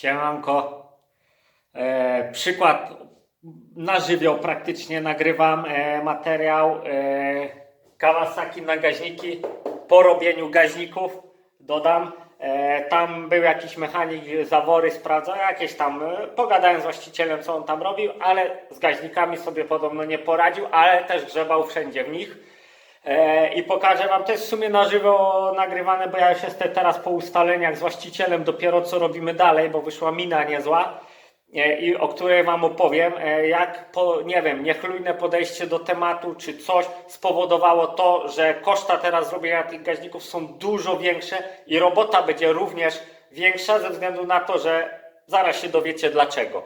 Siemanko. E, przykład na żywioł praktycznie nagrywam e, materiał e, Kawasaki na gaźniki. Po robieniu gaźników dodam. E, tam był jakiś mechanik, zawory sprawdzał, jakieś tam, e, pogadałem z właścicielem co on tam robił, ale z gaźnikami sobie podobno nie poradził, ale też grzebał wszędzie w nich. E, I pokażę Wam, jest w sumie na żywo nagrywane, bo ja już jestem teraz po ustaleniach z właścicielem, dopiero co robimy dalej, bo wyszła mina niezła, e, i o której Wam opowiem, e, jak, po, nie wiem, niechlujne podejście do tematu, czy coś spowodowało to, że koszta teraz zrobienia tych gaźników są dużo większe i robota będzie również większa ze względu na to, że zaraz się dowiecie dlaczego.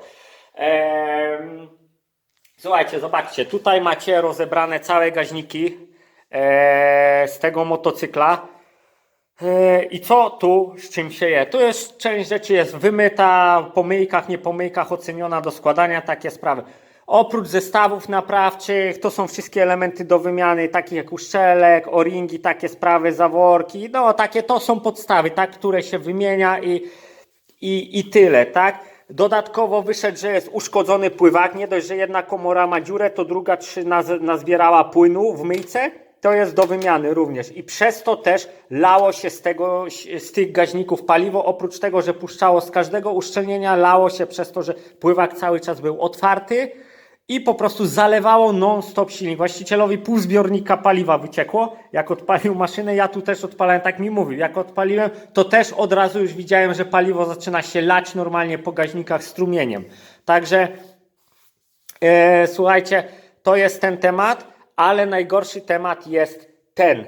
Słuchajcie, zobaczcie, tutaj macie rozebrane całe gaźniki z tego motocykla. E, I co tu z czym się je? Tu jest część rzeczy jest wymyta, po myjkach, nie po myjkach, oceniona do składania, takie sprawy. Oprócz zestawów naprawczych, to są wszystkie elementy do wymiany, takie jak uszczelek, o-ringi, takie sprawy, zaworki, no takie to są podstawy, tak, które się wymienia i, i, i tyle, tak? Dodatkowo wyszedł, że jest uszkodzony pływak. Nie dość, że jedna komora ma dziurę, to druga trzy naz- nazbierała płynu w myjce. To jest do wymiany również. I przez to też lało się z, tego, z tych gaźników paliwo. Oprócz tego, że puszczało z każdego uszczelnienia, lało się przez to, że pływak cały czas był otwarty i po prostu zalewało non-stop silnik. Właścicielowi pół zbiornika paliwa wyciekło, jak odpalił maszynę. Ja tu też odpalałem, tak mi mówił. Jak odpaliłem, to też od razu już widziałem, że paliwo zaczyna się lać normalnie po gaźnikach strumieniem. Także e, słuchajcie, to jest ten temat, ale najgorszy temat jest ten.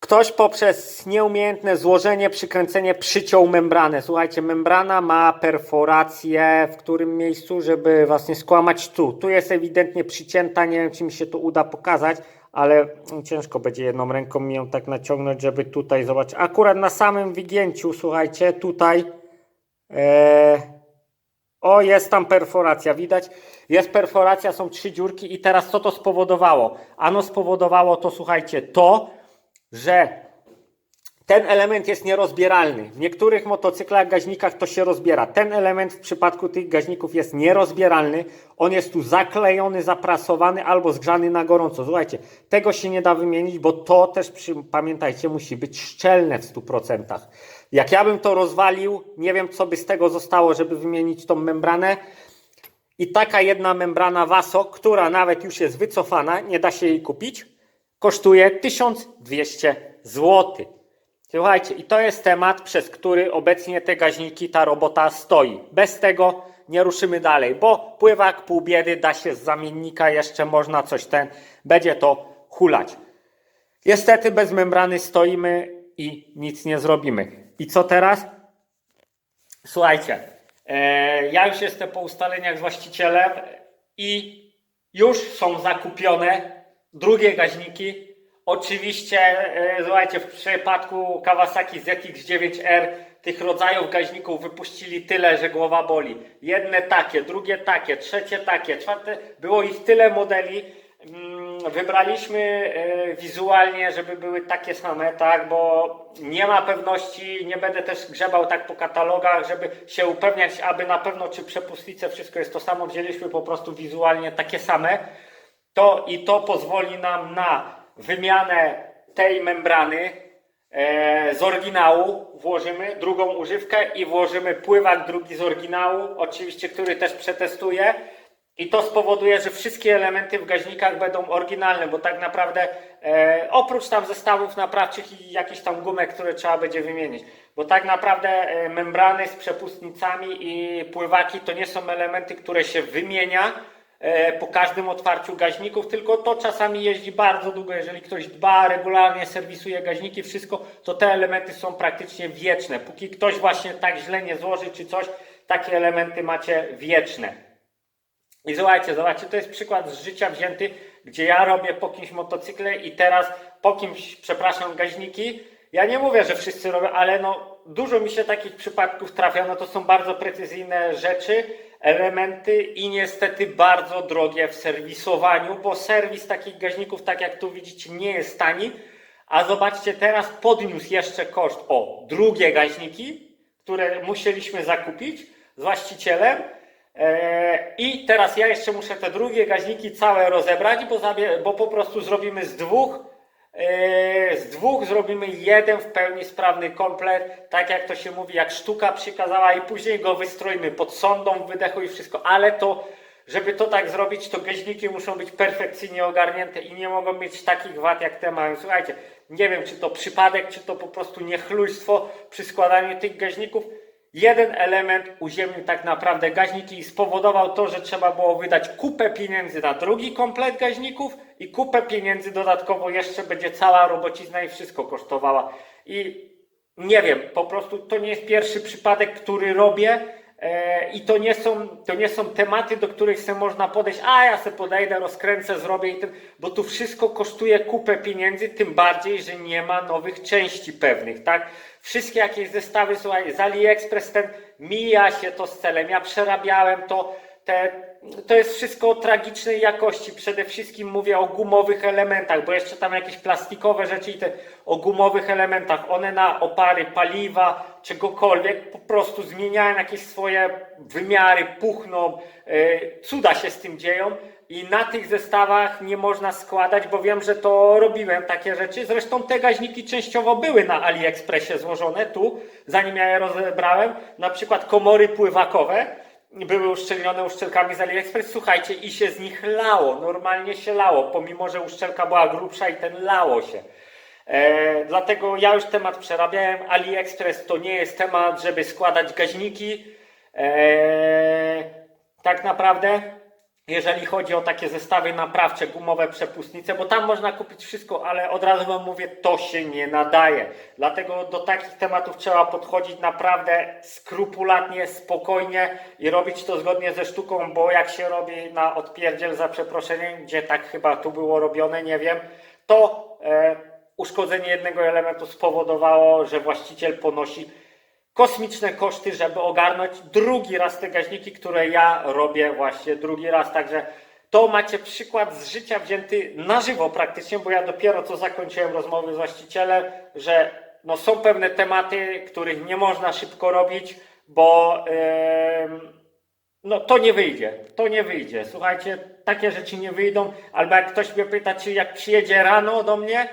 Ktoś poprzez nieumiejętne złożenie, przykręcenie przyciął membranę. Słuchajcie, membrana ma perforację w którym miejscu, żeby was nie skłamać tu. Tu jest ewidentnie przycięta, nie wiem czy mi się to uda pokazać, ale ciężko będzie jedną ręką mi ją tak naciągnąć, żeby tutaj zobaczyć. Akurat na samym wygięciu, słuchajcie, tutaj e, o, jest tam perforacja, widać? Jest perforacja, są trzy dziurki i teraz co to spowodowało? Ano spowodowało to, słuchajcie, to, że ten element jest nierozbieralny. W niektórych motocyklach, gaźnikach to się rozbiera. Ten element w przypadku tych gaźników jest nierozbieralny. On jest tu zaklejony, zaprasowany albo zgrzany na gorąco. Słuchajcie, tego się nie da wymienić, bo to też, przy, pamiętajcie, musi być szczelne w 100%. Jak ja bym to rozwalił, nie wiem co by z tego zostało, żeby wymienić tą membranę. I taka jedna membrana Vaso, która nawet już jest wycofana, nie da się jej kupić, kosztuje 1200 zł. Słuchajcie, i to jest temat, przez który obecnie te gaźniki, ta robota stoi. Bez tego nie ruszymy dalej, bo pływak pół biedy da się z zamiennika, jeszcze można coś ten, będzie to hulać. Niestety bez membrany stoimy i nic nie zrobimy. I co teraz? Słuchajcie, e, ja już jestem po ustaleniach z właścicielem i już są zakupione drugie gaźniki. Oczywiście, e, słuchajcie, w przypadku Kawasaki ZX9R tych rodzajów gaźników wypuścili tyle, że głowa boli. Jedne takie, drugie takie, trzecie takie, czwarte. Było ich tyle modeli. Mm, Wybraliśmy e, wizualnie, żeby były takie same, tak, bo nie ma pewności, nie będę też grzebał tak po katalogach, żeby się upewniać, aby na pewno czy przepustnice wszystko jest to samo. Wzięliśmy po prostu wizualnie takie same. To i to pozwoli nam na wymianę tej membrany e, z oryginału. Włożymy drugą używkę i włożymy pływak drugi z oryginału, oczywiście, który też przetestuję. I to spowoduje, że wszystkie elementy w gaźnikach będą oryginalne, bo tak naprawdę e, oprócz tam zestawów naprawczych i jakichś tam gumek, które trzeba będzie wymienić, bo tak naprawdę e, membrany z przepustnicami i pływaki to nie są elementy, które się wymienia po każdym otwarciu gaźników, tylko to czasami jeździ bardzo długo. Jeżeli ktoś dba, regularnie serwisuje gaźniki, wszystko, to te elementy są praktycznie wieczne. Póki ktoś właśnie tak źle nie złoży czy coś, takie elementy macie wieczne. I słuchajcie, zobaczcie, to jest przykład z życia wzięty, gdzie ja robię po kimś motocykle i teraz po kimś, przepraszam, gaźniki. Ja nie mówię, że wszyscy robią, ale no dużo mi się takich przypadków trafia, no to są bardzo precyzyjne rzeczy, elementy i niestety bardzo drogie w serwisowaniu, bo serwis takich gaźników, tak jak tu widzicie, nie jest tani. A zobaczcie, teraz podniósł jeszcze koszt o drugie gaźniki, które musieliśmy zakupić z właścicielem. E, I teraz ja jeszcze muszę te drugie gaźniki całe rozebrać, bo, bo po prostu zrobimy z dwóch, z dwóch zrobimy jeden w pełni sprawny komplet, tak jak to się mówi, jak sztuka przykazała i później go wystroimy pod sondą wydechu i wszystko, ale to, żeby to tak zrobić, to gaźniki muszą być perfekcyjnie ogarnięte i nie mogą mieć takich wad jak te mają. Słuchajcie, nie wiem czy to przypadek, czy to po prostu niechlujstwo przy składaniu tych gaźników, jeden element uziemnił tak naprawdę gaźniki i spowodował to, że trzeba było wydać kupę pieniędzy na drugi komplet gaźników i kupę pieniędzy dodatkowo jeszcze będzie cała robocizna i wszystko kosztowała. I nie wiem, po prostu to nie jest pierwszy przypadek, który robię i to nie, są, to nie są tematy, do których sobie można podejść, a ja sobie podejdę, rozkręcę, zrobię i ten, bo tu wszystko kosztuje kupę pieniędzy, tym bardziej, że nie ma nowych części pewnych, tak? Wszystkie jakieś zestawy, słuchaj, z AliExpress ten mija się to z celem, ja przerabiałem to, te, to jest wszystko tragicznej jakości. Przede wszystkim mówię o gumowych elementach, bo jeszcze tam jakieś plastikowe rzeczy i te o gumowych elementach. One na opary paliwa, czegokolwiek po prostu zmieniają jakieś swoje wymiary, puchną. e, Cuda się z tym dzieją. I na tych zestawach nie można składać, bo wiem, że to robiłem takie rzeczy. Zresztą te gaźniki częściowo były na AliExpressie złożone tu, zanim ja je rozebrałem. Na przykład komory pływakowe były uszczelnione uszczelkami z AliExpress, słuchajcie, i się z nich lało, normalnie się lało, pomimo, że uszczelka była grubsza i ten lało się. E, dlatego ja już temat przerabiałem. AliExpress to nie jest temat, żeby składać gaźniki. E, tak naprawdę, jeżeli chodzi o takie zestawy naprawcze, gumowe przepustnice, bo tam można kupić wszystko, ale od razu Wam mówię, to się nie nadaje. Dlatego do takich tematów trzeba podchodzić naprawdę skrupulatnie, spokojnie i robić to zgodnie ze sztuką, bo jak się robi na odpierdziel za przeproszeniem, gdzie tak chyba tu było robione, nie wiem, to e, uszkodzenie jednego elementu spowodowało, że właściciel ponosi kosmiczne koszty, żeby ogarnąć drugi raz te gaźniki, które ja robię właśnie drugi raz. Także to macie przykład z życia wzięty na żywo praktycznie, bo ja dopiero co zakończyłem rozmowy z właścicielem, że no są pewne tematy, których nie można szybko robić, bo em, no to nie wyjdzie, to nie wyjdzie. Słuchajcie, takie rzeczy nie wyjdą, albo jak ktoś mnie pyta, czy jak przyjedzie rano do mnie,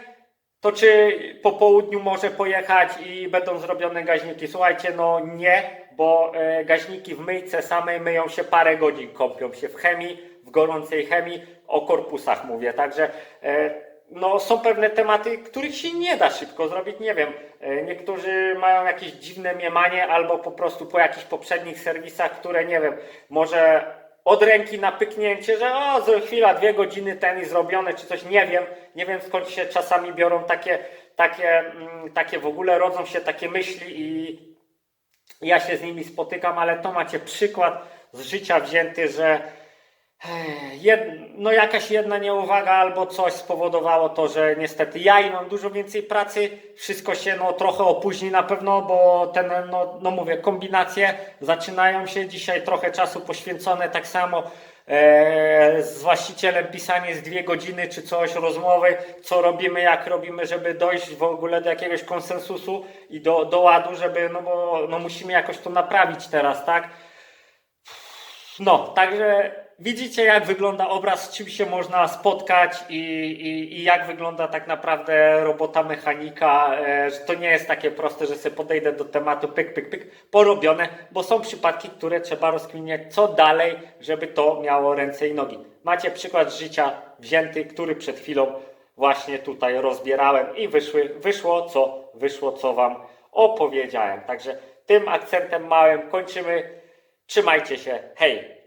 to czy po południu może pojechać i będą zrobione gaźniki? Słuchajcie, no nie, bo e, gaźniki w myjce samej myją się parę godzin, kąpią się w chemii, w gorącej chemii, o korpusach mówię. Także e, no, są pewne tematy, których się nie da szybko zrobić. Nie wiem, e, niektórzy mają jakieś dziwne miemanie albo po prostu po jakichś poprzednich serwisach, które nie wiem, może od ręki na pyknięcie, że o, chwila, dwie godziny ten i zrobione, czy coś, nie wiem, nie wiem skąd się czasami biorą takie, takie, mm, takie w ogóle rodzą się takie myśli i ja się z nimi spotykam, ale to macie przykład z życia wzięty, że Jed, no jakaś jedna nieuwaga albo coś spowodowało to, że niestety ja i mam dużo więcej pracy, wszystko się no trochę opóźni na pewno, bo ten, no, no mówię, kombinacje zaczynają się, dzisiaj trochę czasu poświęcone tak samo e, z właścicielem pisanie z dwie godziny czy coś, rozmowy, co robimy, jak robimy, żeby dojść w ogóle do jakiegoś konsensusu i do, do ładu, żeby, no bo no musimy jakoś to naprawić teraz, tak? No, także widzicie, jak wygląda obraz, z czym się można spotkać i, i, i jak wygląda tak naprawdę robota mechanika. E, że to nie jest takie proste, że sobie podejdę do tematu, pyk, pyk, pyk, porobione, bo są przypadki, które trzeba rozkminiać, co dalej, żeby to miało ręce i nogi. Macie przykład życia wzięty, który przed chwilą właśnie tutaj rozbierałem i wyszły, wyszło, co wyszło, co Wam opowiedziałem. Także tym akcentem małym kończymy. Trzymajcie się. Hej!